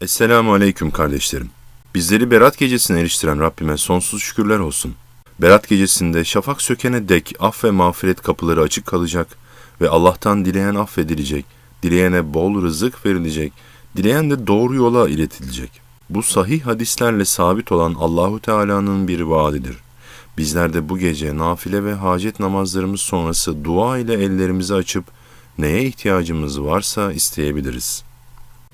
Esselamu Aleyküm kardeşlerim. Bizleri Berat gecesine eriştiren Rabbime sonsuz şükürler olsun. Berat gecesinde şafak sökene dek af ve mağfiret kapıları açık kalacak ve Allah'tan dileyen affedilecek, dileyene bol rızık verilecek, dileyen de doğru yola iletilecek. Bu sahih hadislerle sabit olan Allahu Teala'nın bir vaadidir. Bizler de bu gece nafile ve hacet namazlarımız sonrası dua ile ellerimizi açıp neye ihtiyacımız varsa isteyebiliriz.''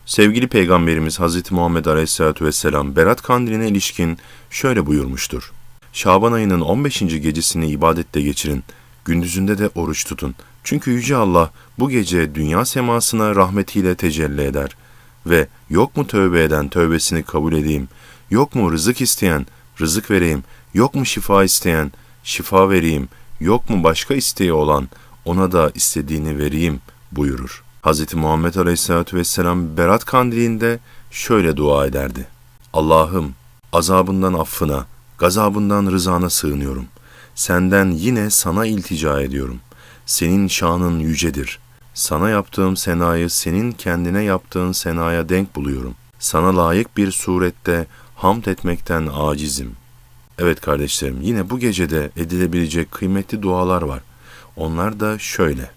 Sevgili Peygamberimiz Hz. Muhammed Aleyhisselatü Vesselam Berat Kandili'ne ilişkin şöyle buyurmuştur. Şaban ayının 15. gecesini ibadette geçirin, gündüzünde de oruç tutun. Çünkü Yüce Allah bu gece dünya semasına rahmetiyle tecelli eder. Ve yok mu tövbe eden tövbesini kabul edeyim, yok mu rızık isteyen rızık vereyim, yok mu şifa isteyen şifa vereyim, yok mu başka isteği olan ona da istediğini vereyim buyurur.'' Hz. Muhammed Aleyhisselatü Vesselam Berat Kandili'nde şöyle dua ederdi. Allah'ım azabından affına, gazabından rızana sığınıyorum. Senden yine sana iltica ediyorum. Senin şanın yücedir. Sana yaptığım senayı senin kendine yaptığın senaya denk buluyorum. Sana layık bir surette hamd etmekten acizim. Evet kardeşlerim yine bu gecede edilebilecek kıymetli dualar var. Onlar da şöyle.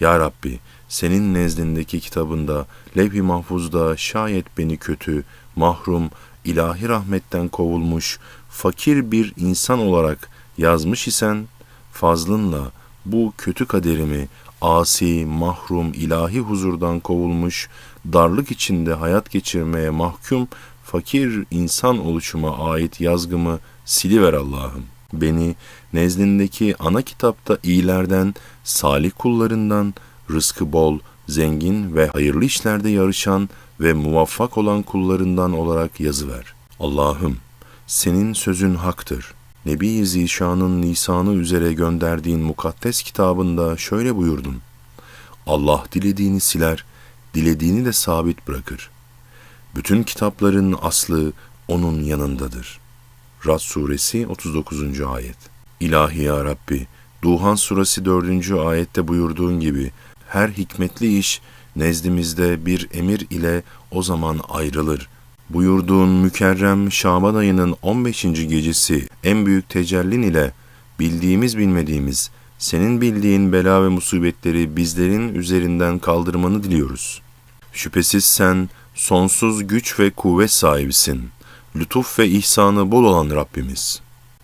Ya Rabbi senin nezdindeki kitabında, levh-i mahfuzda şayet beni kötü, mahrum, ilahi rahmetten kovulmuş, fakir bir insan olarak yazmış isen, fazlınla bu kötü kaderimi asi, mahrum, ilahi huzurdan kovulmuş, darlık içinde hayat geçirmeye mahkum, fakir insan oluşuma ait yazgımı siliver Allah'ım. Beni nezdindeki ana kitapta iyilerden, salih kullarından, rızkı bol, zengin ve hayırlı işlerde yarışan ve muvaffak olan kullarından olarak yazıver. Allah'ım, senin sözün haktır. Nebi Zişan'ın lisanı üzere gönderdiğin mukaddes kitabında şöyle buyurdun. Allah dilediğini siler, dilediğini de sabit bırakır. Bütün kitapların aslı onun yanındadır. Rad Suresi 39. Ayet İlahi Ya Rabbi, Duhan Suresi 4. ayette buyurduğun gibi her hikmetli iş nezdimizde bir emir ile o zaman ayrılır. Buyurduğun mükerrem Şaban ayının 15. gecesi en büyük tecellin ile bildiğimiz bilmediğimiz, senin bildiğin bela ve musibetleri bizlerin üzerinden kaldırmanı diliyoruz. Şüphesiz sen sonsuz güç ve kuvvet sahibisin. Lütuf ve ihsanı bol olan Rabbimiz.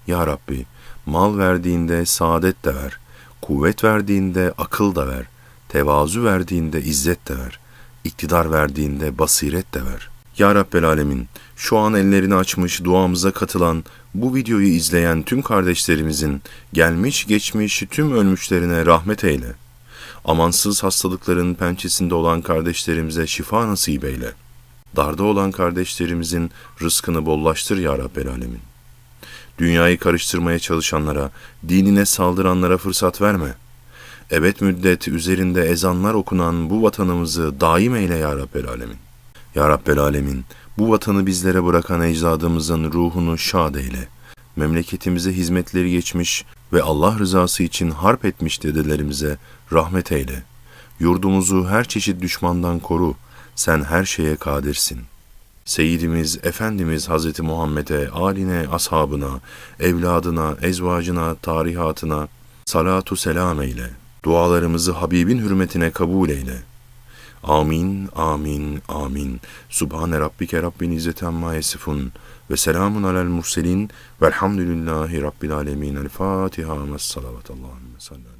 Ya Rabbi, mal verdiğinde saadet de ver, kuvvet verdiğinde akıl da ver.'' Tevazu verdiğinde izzet de ver. İktidar verdiğinde basiret de ver. Ya Rabbel Alemin, şu an ellerini açmış duamıza katılan, bu videoyu izleyen tüm kardeşlerimizin gelmiş geçmiş tüm ölmüşlerine rahmet eyle. Amansız hastalıkların pençesinde olan kardeşlerimize şifa nasip eyle. Darda olan kardeşlerimizin rızkını bollaştır ya Rabbel Alemin. Dünyayı karıştırmaya çalışanlara, dinine saldıranlara fırsat verme.'' Ebed müddet üzerinde ezanlar okunan bu vatanımızı daim eyle ya Rabbel Alemin. Ya Rabbel Alemin, bu vatanı bizlere bırakan ecdadımızın ruhunu şad eyle. Memleketimize hizmetleri geçmiş ve Allah rızası için harp etmiş dedelerimize rahmet eyle. Yurdumuzu her çeşit düşmandan koru. Sen her şeye kadirsin. Seyyidimiz, Efendimiz Hz. Muhammed'e, aline, ashabına, evladına, ezvacına, tarihatına salatu selam eyle.'' Dualarımızı Habibin hürmetine kabul eyle. Amin, amin, amin. Subhane Rabbike Rabbin İzzeti Amma Yesifun ve selamun alel murselin velhamdülillahi Rabbil Alemin. El Fatiha. Mes salavat Allahümme sallallahu